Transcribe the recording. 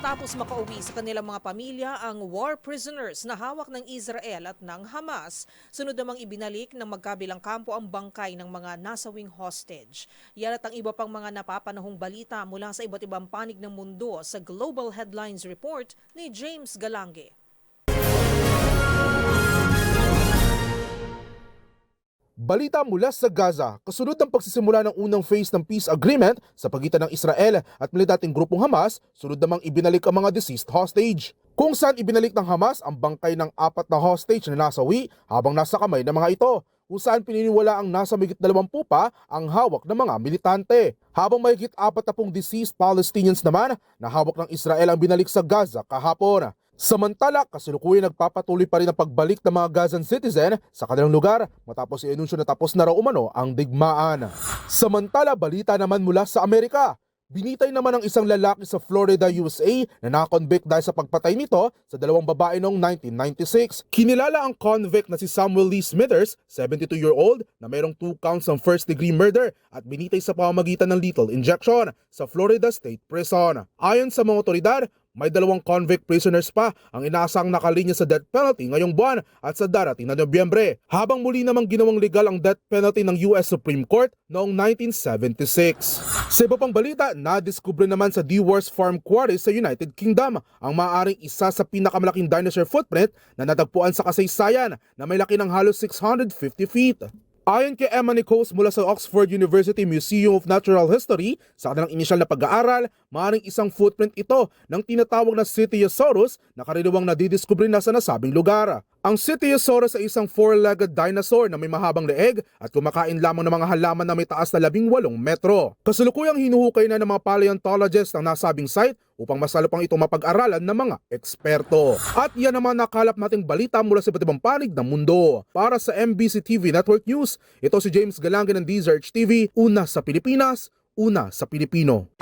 Matapos makauwi sa kanilang mga pamilya ang war prisoners na hawak ng Israel at ng Hamas, sunod namang ibinalik ng magkabilang kampo ang bangkay ng mga nasawing hostage. Yan at ang iba pang mga napapanahong balita mula sa iba't ibang panig ng mundo sa Global Headlines Report ni James Galange. Balita mula sa Gaza, kasunod ng pagsisimula ng unang phase ng peace agreement sa pagitan ng Israel at militanting grupong Hamas, sunod namang ibinalik ang mga deceased hostage. Kung saan ibinalik ng Hamas ang bangkay ng apat na hostage na nasawi habang nasa kamay ng mga ito, kung saan pininiwala ang nasa migit 20 pa ang hawak ng mga militante. Habang mahigit 40 deceased Palestinians naman na hawak ng Israel ang binalik sa Gaza kahapon. Samantala, kasalukuyan nagpapatuloy pa rin ang pagbalik ng mga Gazan citizen sa kanilang lugar matapos i-anunsyo na tapos na raw umano ang digmaan. Samantala, balita naman mula sa Amerika. Binitay naman ang isang lalaki sa Florida, USA na nakonvict dahil sa pagpatay nito sa dalawang babae noong 1996. Kinilala ang convict na si Samuel Lee Smithers, 72-year-old, na mayroong two counts ng first-degree murder at binitay sa pamamagitan ng lethal injection sa Florida State Prison. Ayon sa mga otoridad, may dalawang convict prisoners pa ang inaasang nakalinya sa death penalty ngayong buwan at sa darating na Nobyembre, habang muli namang ginawang legal ang death penalty ng US Supreme Court noong 1976. Sa iba pang balita, nadiskubre naman sa Dewars Farm Quarry sa United Kingdom ang maaaring isa sa pinakamalaking dinosaur footprint na natagpuan sa kasaysayan na may laki ng halos 650 feet. Ayon kay Emma Nichols mula sa Oxford University Museum of Natural History, sa kanilang inisyal na pag-aaral, maaaring isang footprint ito ng tinatawag na Cetiosaurus na karaniwang nadidiskubre na sa nasabing lugar. Ang Cetiosaurus ay isang four-legged dinosaur na may mahabang leeg at kumakain lamang ng mga halaman na may taas na 18 metro. Kasalukuyang hinuhukay na ng mga paleontologists ang nasabing site upang masalo pang ito mapag-aralan ng mga eksperto. At yan naman nakalap nating balita mula sa iba't panig ng mundo. Para sa MBC TV Network News, ito si James Galangan ng DZRH TV, una sa Pilipinas, una sa Pilipino.